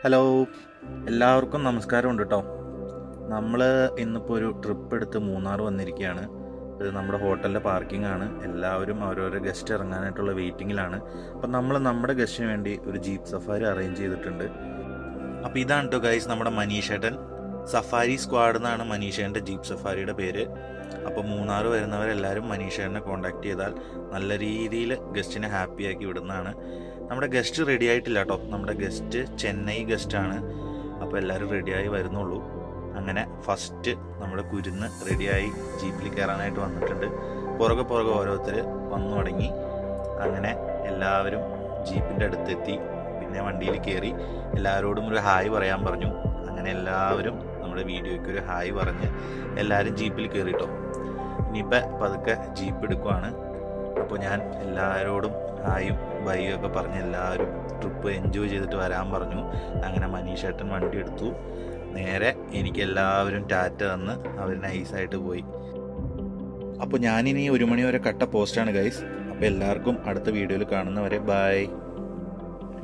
Hello എല്ലാവർക്കും നമസ്കാരം ഉണ്ട് കേട്ടോ നമ്മൾ ഇന്നിപ്പോൾ ഒരു ട്രിപ്പ് എടുത്ത് മൂന്നാർ വന്നിരിക്കുകയാണ് ഇത് നമ്മുടെ ഹോട്ടലിലെ പാർക്കിംഗ് ആണ്. എല്ലാവരും അവരവരുടെ ഗസ്റ്റ് ഇറങ്ങാനായിട്ടുള്ള വെയിറ്റിങ്ങിലാണ് അപ്പം നമ്മൾ നമ്മുടെ ഗസ്റ്റിന് വേണ്ടി ഒരു ജീപ്പ് സഫാരി അറേഞ്ച് ചെയ്തിട്ടുണ്ട്. അപ്പോൾ ഇതാണ് കേട്ടോ ഗൈസ് നമ്മുടെ മനീഷേട്ടൻ. സഫാരി സ്ക്വാഡ് എന്നാണ് മനീഷേന്റെ ജീപ്പ് സഫാരിയുടെ പേര്. അപ്പോൾ മൂന്നാർ വരുന്നവരെല്ലാവരും മനീഷേട്ടനെ കോൺടാക്ട് ചെയ്താൽ നല്ല രീതിയിൽ ഗസ്റ്റിനെ ഹാപ്പിയാക്കി വിടുന്നതാണ്. നമ്മുടെ ഗസ്റ്റ് റെഡി ആയിട്ടില്ല കേട്ടോ നമ്മുടെ ഗസ്റ്റ് ചെന്നൈ ഗസ്റ്റാണ് അപ്പോൾ എല്ലാവരും റെഡിയായി വരുന്നുള്ളൂ. അങ്ങനെ ഫസ്റ്റ് നമ്മുടെ കുരുന്ന് റെഡിയായി ജീപ്പിൽ കയറാനായിട്ട് വന്നിട്ടുണ്ട്. പുറകെ പുറകെ ഓരോരുത്തർ വന്നു തുടങ്ങി അങ്ങനെ എല്ലാവരും ജീപ്പിന്റെ അടുത്തെത്തി. പിന്നെ വണ്ടിയിൽ കയറി എല്ലാവരോടും ഒരു ഹായ് പറയാൻ പറഞ്ഞു. അങ്ങനെ എല്ലാവരും നമ്മുടെ വീഡിയോയ്ക്ക് ഒരു ഹായ് പറഞ്ഞ് എല്ലാവരും ജീപ്പിൽ കയറിട്ടോ ഇനിയിപ്പോൾ പതുക്കെ ജീപ്പ് എടുക്കുവാണ്. അപ്പോൾ ഞാൻ എല്ലാവരോടും ഹായും ബൈയും ഒക്കെ പറഞ്ഞ് എല്ലാവരും ട്രിപ്പ് എൻജോയ് ചെയ്തിട്ട് വരാൻ പറഞ്ഞു. അങ്ങനെ മനീഷ് മനീഷേട്ടൻ വണ്ടി എടുത്തു. നേരെ എനിക്ക് എല്ലാവരും ടാറ്റ തന്ന് അവർ നൈസായിട്ട് പോയി. അപ്പോൾ ഞാനിനി ഒരു മണി വരെ കട്ട പോസ്റ്റാണ് ഗൈസ് അപ്പോൾ എല്ലാവർക്കും അടുത്ത വീഡിയോയിൽ കാണുന്നവരെ ബൈ